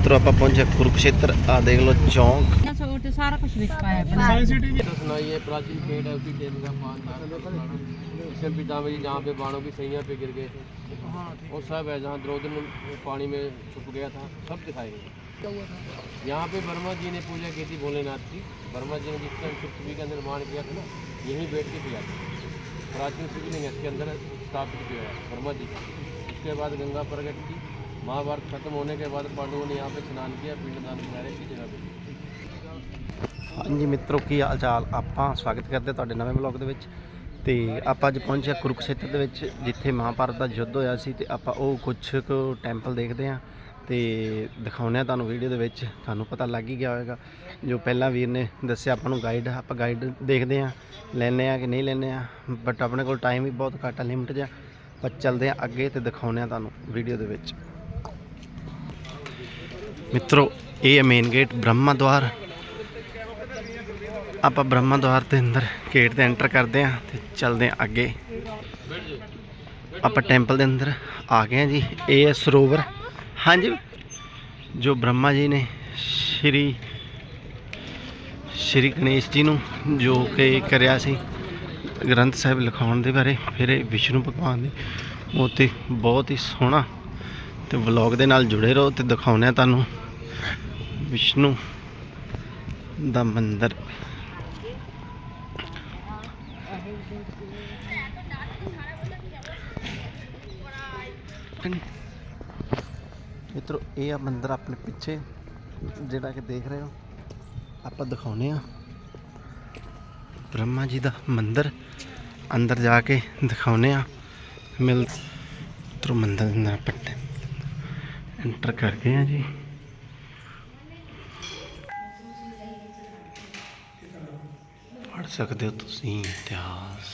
ਮਿੱਤਰੋ ਆਪਾਂ ਪਹੁੰਚੇ ਕੁਰੂਕਸ਼ੇਤਰ ਆ ਦੇਖ ਲਓ ਚੌਂਕ ना सो तो सारा कुछ बिक पाया बना सुनाइए प्राचीन पेड़ है उसी टेम का पान था इसमें पितामह जी जहाँ पे बाणों की सैया पे गिर गए थे वो सब है जहाँ द्रौपदी में पानी में छुप गया था सब दिखाएंगे यहाँ पे वर्मा जी ने पूजा की थी भोलेनाथ की वर्मा जी ने जिस टाइम पृथ्वी का निर्माण किया था ना यहीं बैठ के किया था प्राचीन शिवलिंग है इसके अंदर स्थापित किया है वर्मा जी का उसके बाद गंगा प्रकट की महाभारत खत्म होने के बाद पांडवों ने यहाँ पे स्नान किया पिंडदान वगैरह की जगह पे ਹਾਂਜੀ ਮਿੱਤਰੋ ਕੀ ਹਾਲ ਚਾਲ ਆਪਾਂ ਸਵਾਗਤ ਕਰਦੇ ਤੁਹਾਡੇ ਨਵੇਂ ਵਲੌਗ ਦੇ ਵਿੱਚ ਤੇ ਆਪਾਂ ਅੱਜ ਪਹੁੰਚੇ ਹਾਂ ਕੁਰੂਕਸ਼ੇਤਰ ਦੇ ਵਿੱਚ ਜਿੱਥੇ ਮਹਾਭਾਰਤ ਦਾ ਯੁੱਧ ਹੋਇਆ ਸੀ ਤੇ ਆਪਾਂ ਉਹ ਕੁਝ ਕੁ ਟੈਂਪਲ ਦੇਖਦੇ ਹਾਂ ਤੇ ਦਿਖਾਉਂਦੇ ਹਾਂ ਤੁਹਾਨੂੰ ਵੀਡੀਓ ਦੇ ਵਿੱਚ ਤੁਹਾਨੂੰ ਪਤਾ ਲੱਗ ਹੀ ਗਿਆ ਹੋਵੇਗਾ ਜੋ ਪਹਿਲਾਂ ਵੀਰ ਨੇ ਦੱਸਿਆ ਆਪਾਂ ਨੂੰ ਗਾਈਡ ਆਪਾਂ ਗਾਈਡ ਦੇਖਦੇ ਹਾਂ ਲੈਣੇ ਆ ਕਿ ਨਹੀਂ ਲੈਣੇ ਆ ਬਟ ਆਪਣੇ ਕੋਲ ਟਾਈਮ ਵੀ ਬਹੁਤ ਘੱਟ ਆ ਲਿਮਟ ਜਿਹਾ ਪਰ ਚੱਲਦੇ ਹਾਂ ਅੱਗੇ ਤੇ ਦਿਖਾਉਂਦੇ ਹਾਂ ਤੁਹਾਨੂੰ ਵੀਡੀਓ ਦੇ ਵਿੱਚ ਮਿੱਤਰੋ, ਇਹ ਹੈ ਮੇਨ ਗੇਟ ਬ੍ਰਹਮਾ ਦੁਆਰ ਆਪਾਂ ਬ੍ਰਹਮਾ ਦੁਆਰ ਦੇ ਅੰਦਰ ਗੇਟ ਤੇ ਐਂਟਰ ਕਰਦੇ ਹਾਂ ਤੇ ਚੱਲਦੇ ਹਾਂ ਅੱਗੇ। ਆਪਾਂ ਟੈਂਪਲ ਦੇ ਅੰਦਰ ਆ ਗਏ ਹਾਂ ਜੀ। ਇਹ ਹੈ ਸਰੋਵਰ। ਹਾਂਜੀ, ਜੋ ਬ੍ਰਹਮਾ ਜੀ ਨੇ ਸ਼੍ਰੀ ਸ਼੍ਰੀ ਗਣੇਸ਼ ਜੀ ਨੂੰ ਜੋ ਕਿ ਕਰਿਆ ਸੀ ਗ੍ਰੰਥ ਸਾਹਿਬ ਲਿਖਾਉਣ ਦੇ ਬਾਰੇ, ਫਿਰ ਇਹ ਵਿਸ਼ਨੂੰ ਭਗਵਾਨ ਦੀ ਉਹ ਬਹੁਤ ਹੀ ਸੋਹਣਾ ਤੇ ਵਲੌਗ ਦੇ ਨਾਲ ਜੁੜੇ ਰਹੋ ਤੇ ਦਿਖਾਉਂਦੇ ਆ ਤੁਹਾਨੂੰ ਵਿਸ਼ਨੂੰ ਦਾ ਮੰਦਿਰ। ਮਿੱਤਰੋ, ਇਹ ਆ ਮੰਦਿਰ ਆਪਣੇ ਪਿੱਛੇ, ਜਿਹੜਾ ਕਿ ਦੇਖ ਰਹੇ ਹੋ। ਆਪਾਂ ਦਿਖਾਉਨੇ ਆ ਬ੍ਰਹਮਾ ਜੀ ਦਾ ਮੰਦਿਰ ਅੰਦਰ ਜਾ ਕੇ ਦਿਖਾਉਨੇ ਆ ਮਿਲ ਮਿੱਤਰੋ, ਮੰਦਿਰ ਦੇ ਅੰਦਰ ਆਪਾਂ ਐਂਟਰ ਕਰ ਗਏ ਆ ਜੀ। ਪੜ ਸਕਦੇ ਹੋ ਤੁਸੀਂ, ਇਤਿਹਾਸ।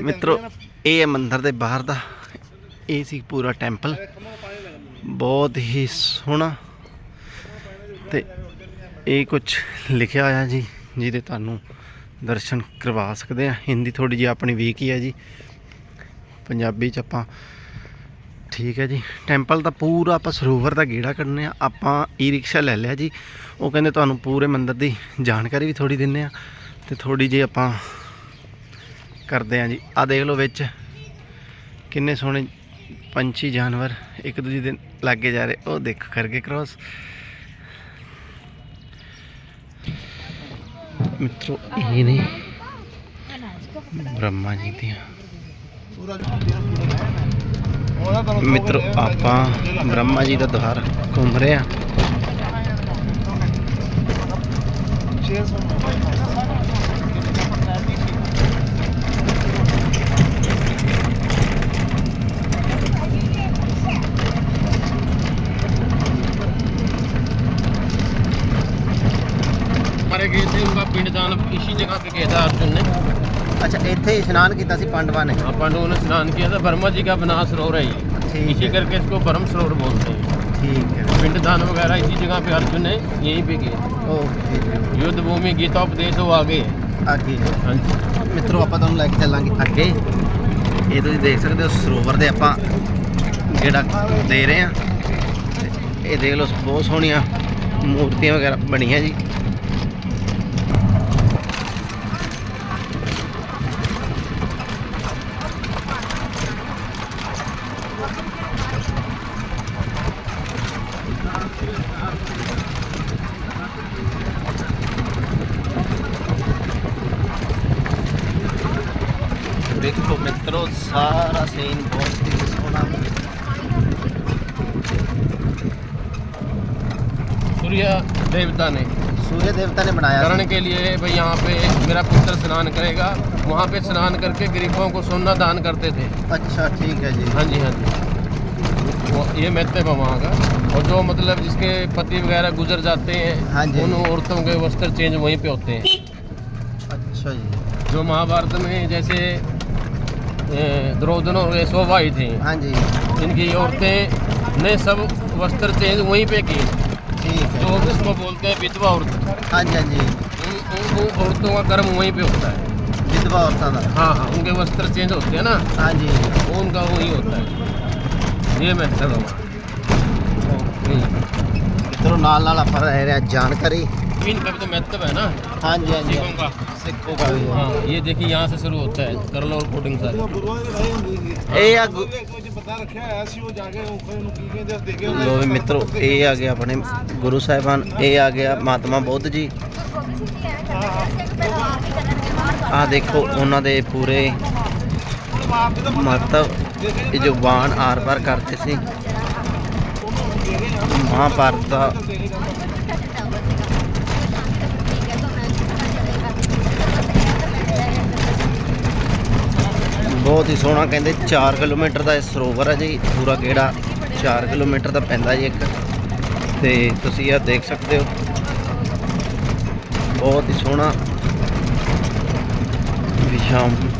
ਮਿੱਤਰੋ, ਇਹ ਹੈ ਮੰਦਿਰ ਦੇ ਬਾਹਰ ਦਾ। ਇਹ ਸੀ ਪੂਰਾ ਟੈਂਪਲ। ਬਹੁਤ ਹੀ ਸੋਹਣਾ। ਤੇ ਇਹ ਕੁਝ ਲਿਖਿਆ ਹੋਇਆ ਜੀ, ਜਿਹਦੇ ਤੁਹਾਨੂੰ ਦਰਸ਼ਨ ਕਰਵਾ ਸਕਦੇ ਆ ਹਿੰਦੀ ਥੋੜੀ ਜਿਹੀ ਆਪਣੀ ਵੀਕ ਹੀ ਹੈ ਜੀ। ਪੰਜਾਬੀ ਚ ਆਪਾਂ ਠੀਕ ਹੈ ਜੀ। ਟੈਂਪਲ ਦਾ ਪੂਰਾ ਆਪਾਂ ਸਰੋਵਰ ਦਾ ਗੇੜਾ ਕੱਢਨੇ ਆ। ਆਪਾਂ ਈ ਰਿਕਸ਼ਾ ਲੈ ਲਿਆ ਜੀ। ਉਹ ਕਹਿੰਦੇ ਤੁਹਾਨੂੰ ਪੂਰੇ ਮੰਦਿਰ ਦੀ ਜਾਣਕਾਰੀ ਵੀ ਥੋੜੀ ਦਿੰਨੇ ਆ। ਤੇ ਥੋੜੀ ਜਿਹੀ ਆਪਾਂ ਕਰਦੇ ਆ ਜੀ। ਆ ਦੇਖ ਲਓ ਵਿੱਚ ਕਿੰਨੇ ਸੋਹਣੇ ਪੰਛੀ, ਜਾਨਵਰ ਇੱਕ ਦੂਜੇ ਦੇ ਲਾਗੇ ਜਾ ਰਹੇ। ਉਹ ਦੇਖ, ਕਰਕੇ ਕ੍ਰੋਸ ਮਿੱਤਰੋ ਇਹ ਨੇ ਬ੍ਰਹਮਾ ਜੀ ਦੀਆਂ ਮਿੱਤਰੋ ਆਪਾਂ ਬ੍ਰਹਮਾ ਜੀ ਦਾ ਦੁਆਰ ਘੁੰਮ ਰਹੇ ਆ हमारे गए थे उनका पिंडदान इसी जगह पे किया था अर्जुन ने ਅੱਛਾ ਇੱਥੇ ਇਸ਼ਨਾਨ ਕੀਤਾ ਸੀ ਪਾਂਡਵਾਂ ਨੇ हाँ पांडवों ने स्नान किया था वर्मा जी का बना सरोवर है ये ठीक इसी है करके इसको ब्रह्म सरोवर बोलते हैं ਠੀਕ ਹੈ पिंडदान वगैरह इसी जगह पे अर्जुन ने यहीं पे किया ਓਕੇ युद्ध भूमि गीतोपदेश वो आगे है ਅੱਗੇ हाँ जी ਮਿੱਤਰੋ ਆਪਾਂ ਤੁਹਾਨੂੰ ਲੈ ਕੇ ਚੱਲਾਂਗੇ ਅੱਗੇ ਇਹ ਤੁਸੀਂ ਦੇਖ ਸਕਦੇ ਹੋ ਸਰੋਵਰ ਦੇ ਆਪਾਂ ਜਿਹੜਾ ਦੇ ਰਹੇ ਆ ਇਹ ਦੇਖ ਲਓ ਬਹੁਤ ਸੋਹਣੀਆਂ ਮੂਰਤੀਆਂ ਵਗੈਰਾ ਬਣੀਆਂ ਜੀ देखो तो मित्रों सारा सीन बहुत ही सोना सूर्य देवता ने सूर्य देवता ने बनाया। करण के लिए भाई यहाँ पे मेरा पुत्र स्नान करेगा। वहाँ पे स्नान करके गरीबों को सोना दान करते थे। अच्छा ठीक है जी। हाँ जी हाँ जी। ये महत्व है वहाँ का। और जो मतलब जिसके पति वगैरह गुजर जाते हैं हाँ जी। उन औरतों के वस्त्र चेंज वहीं पे होते हैं। अच्छा जी। जो महाभारत में जैसे अ, द्रौपदन और शोभा आई थी हाँ जी इनकी औरतें ने सब वस्त्र चेंज वहीं पे किए ठीक है जो इसको बोलते हैं विधवा औरत हाँ जी हाँ जी उन, उन, उन औरतों का कर्म वहीं पे होता है विधवा औरतों का हाँ हाँ उनके वस्त्र चेंज होते हैं ना हाँ जी वो उनका वही होता है ये मैं कर रहा मित्रों नाल नाल ਆਪਾਂ ਲੈ ਰਹੇ ਹਾਂ ਜਾਣਕਾਰੀ इनका भी तो महत्व है ना ਹਾਂਜੀ ਹਾਂਜੀ सिखों का ਸਿੱਖੋ का भी है। हाँ ये देखिए यहाँ से शुरू होता है करल और कोडिंग सारी ਇਹ ਆ ਗੁ- ਕੁਝ ਪਤਾ ਰੱਖਿਆ ਹੋਇਆ ਸੀ ਉਹ ਜਾ ਕੇ ਉਹ ਨੂੰ ਕੀ ਕਹਿੰਦੇ ਦੇਖੇ ਲੋ ਵੀ ਮਿੱਤਰੋ ਇਹ ਆ ਗਿਆ ਆਪਣੇ ਗੁਰੂ ਸਾਹਿਬਾਨ ਇਹ ਆ ਗਿਆ ਮਹਾਤਮਾ ਬੁੱਧ ਜੀ ਆ ਦੇਖੋ ਉਹਨਾਂ ਦੇ ਪੂਰੇ ਮਹੱਤਵ ਇਹ ਜੋ ਬਾਣ ਆਰ ਪਾਰ ਕਰਦੇ ਸੀ ਮਹਾਭਾਰਤ ਦਾ ਬਹੁਤ ਹੀ ਸੋਹਣਾ, ਕਹਿੰਦੇ 4 ਕਿਲੋਮੀਟਰ ਦਾ ਇਹ ਸਰੋਵਰ ਹੈ ਜੀ, ਪੂਰਾ ਗੇੜਾ 4 ਕਿਲੋਮੀਟਰ ਦਾ ਪੈਂਦਾ ਜੀ ਇੱਕ। ਤੇ ਤੁਸੀਂ ਇਹ ਦੇਖ ਸਕਦੇ ਹੋ। ਬਹੁਤ ਹੀ ਸੋਹਣਾ ਵੀ ਸ਼ਾਮ। ਨੂੰ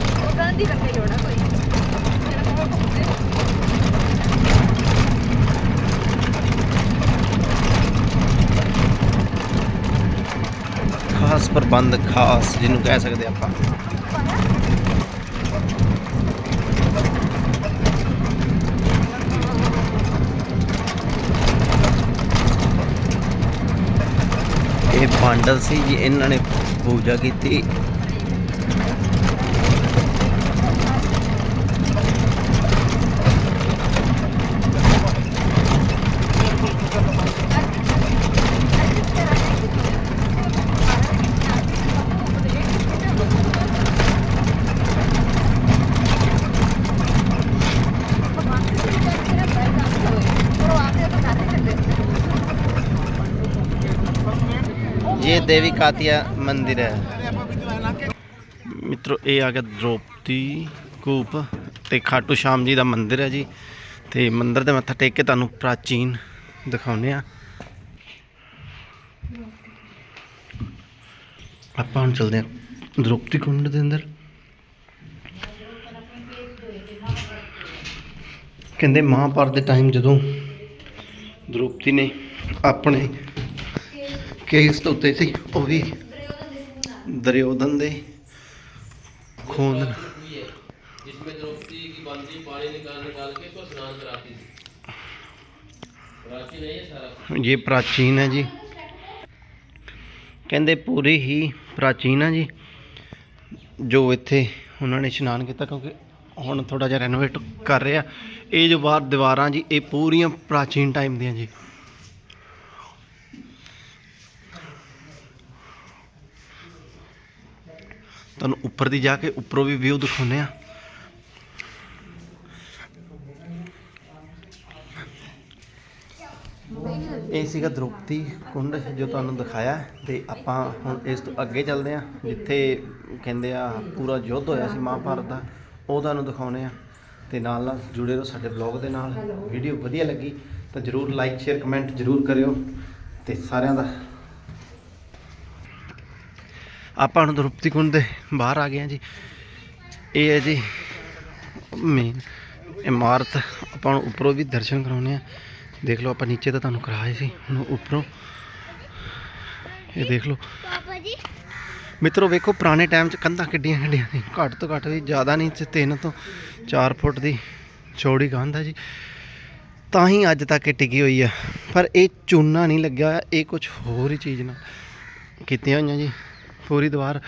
ਖਾਸ ਪ੍ਰਬੰਧ, ਖਾਸ, ਜਿਹਨੂੰ ਕਹਿ ਸਕਦੇ ਆਪਾਂ। ਇਹ ਸੀ ਜੀ ਇਹਨਾਂ ਨੇ ਪੂਜਾ ਕੀਤੀ। ਇਹ ਦੇਵੀ ਕਾਤਿਆ ਮੰਦਿਰ ਹੈ। ਮਿੱਤਰੋ, ਇਹ ਆ ਗਿਆ ਦ੍ਰੋਪਦੀ ਕੂਪ ਤੇ ਖਾਟੂ ਸ਼ਾਮ ਜੀ ਦਾ ਮੰਦਿਰ ਹੈ ਜੀ। ਤੇ ਮੰਦਿਰ ਦੇ ਮੱਥਾ ਟੇਕ ਕੇ ਤੁਹਾਨੂੰ ਪ੍ਰਾਚੀਨ ਦਿਖਾਉਨੇ ਆ ਆਪਾਂ ਹੁਣ ਚਲਦੇ ਹਾਂ ਦ੍ਰੋਪਦੀ ਕੁੰਡ ਦੇ ਅੰਦਰ। ਕਹਿੰਦੇ ਮਹਾਭਾਰਤ ਦੇ ਟਾਈਮ ਜਦੋਂ ਦ੍ਰੋਪਦੀ ਨੇ ਆਪਣੇ ਕੇਸ ਤੋਂ ਉੱਤੇ ਸੀ ਉਹ ਵੀ ਦਰਿਓਧਨ ਦੇ ਖੂਨ जिसमें द्रौपदी की बंदी पानी निकाल निकाल के तो स्नान कराती थी प्राचीन है ये सारा ਇਹ ਪ੍ਰਾਚੀਨ ਹੈ ਜੀ ਕਹਿੰਦੇ ਪੂਰੀ ਹੀ ਪ੍ਰਾਚੀਨ ਹੈ ਜੀ ਜੋ ਇੱਥੇ ਉਹਨਾਂ ਨੇ ਇਸ਼ਨਾਨ ਕੀਤਾ ਕਿਉਂਕਿ ਹੁਣ ਥੋੜਾ ਜਿਹਾ ਰੈਨੋਵੇਟ ਕਰ ਰਹੇ ਆ ਇਹ ਜੋ ਬਾਹਰ ਦੀਵਾਰਾਂ ਜੀ ਇਹ ਪੂਰੀਆਂ ਪ੍ਰਾਚੀਨ ਟਾਈਮ ਦੀਆਂ ਜੀ ਤੁਹਾਨੂੰ ਉੱਪਰ ਦੀ ਜਾ ਕੇ ਉੱਪਰੋਂ ਵੀ ਵਿਊ ਦਿਖਾਉਂਦੇ ਆ ਇਹ ਸੀਗਾ ਦ੍ਰੋਪਦੀ ਕੁੰਡ ਜੋ ਤੁਹਾਨੂੰ ਦਿਖਾਇਆ ਤੇ ਆਪਾਂ ਹੁਣ ਇਸ ਤੋਂ ਅੱਗੇ ਚੱਲਦੇ ਆ ਜਿੱਥੇ ਕਹਿੰਦੇ ਆ ਪੂਰਾ ਯੁੱਧ ਹੋਇਆ ਸੀ ਮਹਾਭਾਰਤ ਦਾ, ਉਹ ਤੁਹਾਨੂੰ ਦਿਖਾਉਨੇ ਆ ਤੇ ਨਾਲ ਨਾਲ ਜੁੜੇ ਰਹੋ ਸਾਡੇ ਬਲੌਗ ਦੇ ਨਾਲ ਵੀਡੀਓ ਵਧੀਆ ਲੱਗੀ ਤਾਂ ਜਰੂਰ ਲਾਈਕ ਸ਼ੇਅਰ ਕਮੈਂਟ ਜਰੂਰ ਕਰਿਓ ਤੇ ਸਾਰਿਆਂ ਦਾ ਆਪਾਂ ਹੁਣ ਦ੍ਰੋਪਦੀ ਕੁੰਡ ਦੇ ਬਾਹਰ ਆ ਗਏ ਆ ਜੀ। ਇਹ ਹੈ ਜੀ ਮੇਨ ਇਮਾਰਤ। ਆਪਾਂ ਨੂੰ ਉੱਪਰੋਂ ਵੀ ਦਰਸ਼ਨ ਕਰਾਉਣੇ ਆ ਦੇਖ ਲਓ ਆਪਾਂ ਨੀਚੇ ਤਾਂ ਤੁਹਾਨੂੰ ਕਰਾਏ ਸੀ ਹੁਣ ਉੱਪਰੋਂ। ਇਹ ਦੇਖ ਲਓ। ਪਾਪਾ ਜੀ। ਮਿੱਤਰੋ ਵੇਖੋ ਪੁਰਾਣੇ ਟਾਈਮ 'ਚ ਕੰਧਾਂ ਕਿੱਡੀਆਂ ਕਿੱਡੀਆਂ ਸੀ। ਘੱਟ ਤੋਂ ਘੱਟ ਵੀ ਜ਼ਿਆਦਾ ਨਹੀਂ ਤੇ 3 ਤੋਂ 4 ਫੁੱਟ ਦੀ ਚੌੜੀ ਕੰਧ ਹੈ ਜੀ। ਤਾਂ ਹੀ ਅੱਜ ਤੱਕ ਇਹ ਟਿਕੀ ਹੋਈ ਆ। ਪਰ ਇਹ ਚੂਨਾ ਨਹੀਂ ਲੱਗਿਆ ਇਹ ਕੁਝ ਹੋਰ ਹੀ ਚੀਜ਼ ਨਾਲ ਕੀਤੀਆਂ ਹੋਈਆਂ ਜੀ। ਪੂਰੀ ਦੀਵਾਰ।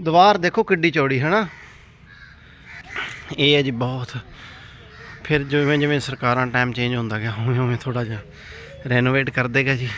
ਦੀਵਾਰ ਦੇਖੋ ਕਿੱਡੀ ਚੌੜੀ ਹੈ ਨਾ ਇਹ ਹੈ ਜੀ ਬਹੁਤ। ਫਿਰ ਜਿਵੇਂ ਜਿਵੇਂ ਸਰਕਾਰਾਂ ਟਾਈਮ ਚੇਂਜ ਹੁੰਦਾ ਗਿਆ ਉਵੇਂ ਉਵੇਂ ਥੋੜਾ ਜਿਹਾ ਰੈਨੋਵੇਟ ਕਰਦੇ ਗਏ ਜੀ।